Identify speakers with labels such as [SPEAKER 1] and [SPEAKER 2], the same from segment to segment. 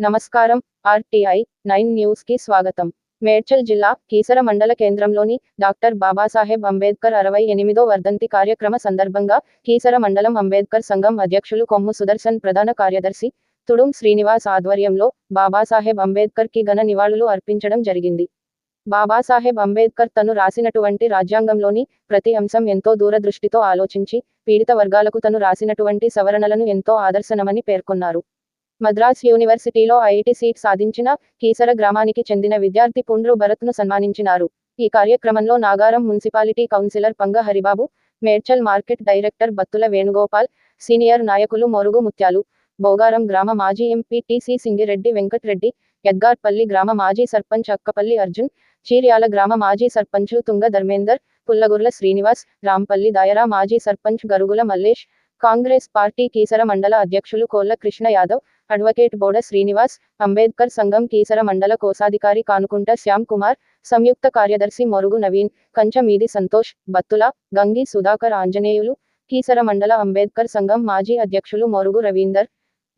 [SPEAKER 1] నమస్కారం RTI nine న్యూస్కి స్వాగతం. మేడ్చల్ జిల్లా కీసర మండల కేంద్రంలోని డాక్టర్ బాబాసాహెబ్ అంబేద్కర్ అరవై ఎనిమిదో వర్ధంతి కార్యక్రమ సందర్భంగా కీసర మండలం అంబేద్కర్ సంఘం అధ్యక్షులు కొమ్ము సుదర్శన్ ప్రధాన కార్యదర్శి తుడుం శ్రీనివాస్ ఆధ్వర్యంలో బాబాసాహెబ్ అంబేద్కర్కి ఘన నివాళులు అర్పించడం జరిగింది. బాబాసాహెబ్ అంబేద్కర్ తను రాసినటువంటి రాజ్యాంగంలోని ప్రతి అంశం ఎంతో దూరదృష్టితో ఆలోచించి పీడిత వర్గాలకు తను రాసినటువంటి సవరణలను ఎంతో ఆదర్శనమని పేర్కొన్నారు. మద్రాస్ యూనివర్సిటీలో ఐఐటి సీట్ సాధించిన కీసర గ్రామానికి చెందిన విద్యార్థి పుండ్రు భరత్ను సన్మానించినారు. ఈ కార్యక్రమంలో Nagaram municipality councillor Panga Haribabu Medchal market director Battula Venugopal senior నాయకులు మొరుగు ముత్యాలు బోగారం గ్రామ మాజీ ఎంపీ టీసీ సింగిరెడ్డి వెంకట్రెడ్డి ఎద్గార్పల్లి గ్రామ మాజీ సర్పంచ్ అక్కపల్లి అర్జున్ చీర్యాల గ్రామ మాజీ సర్పంచ్ తుంగ ధర్మేందర్ పుల్లగుర్ల శ్రీనివాస్ రాంపల్లి దాయరా మాజీ సర్పంచ్ గరుగుల మల్లేష్ కాంగ్రెస్ పార్టీ కీసర మండల అధ్యక్షులు కోళ్ళ కృష్ణ యాదవ్ అడ్వకేట్ బోడ శ్రీనివాస్ అంబేద్కర్ సంఘం కీసర మండల కోశాధికారి కానుకుంట శ్యామ్ కుమార్ సంయుక్త కార్యదర్శి మొరుగు నవీన్ కంచమీది సంతోష్ బత్తుల గంగి సుధాకర్ ఆంజనేయులు కీసర మండల అంబేద్కర్ సంఘం మాజీ అధ్యక్షులు మొరుగు రవీందర్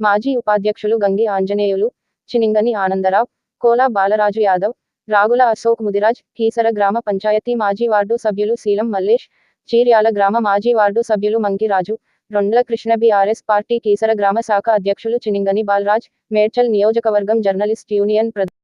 [SPEAKER 1] మాజీ ఉపాధ్యక్షులు గంగి ఆంజనేయులు చినింగని ఆనందరావు కోలా బాలరాజు యాదవ్ రాగుల అశోక్ ముదిరాజ్ కీసర గ్రామ పంచాయతీ మాజీ వార్డు సభ్యులు శీలం మల్లేష్ చీర్యాల గ్రామ మాజీ వార్డు సభ్యులు మంకిరాజు రొండ్ల కృష్ణ బీఆర్ఎస్ పార్టీ కీసర గ్రామ శాఖ అధ్యక్షులు చినింగని బాలరాజ్ మేడ్చల్ నియోజకవర్గం జర్నలిస్ట్ యూనియన్ ప్రధాన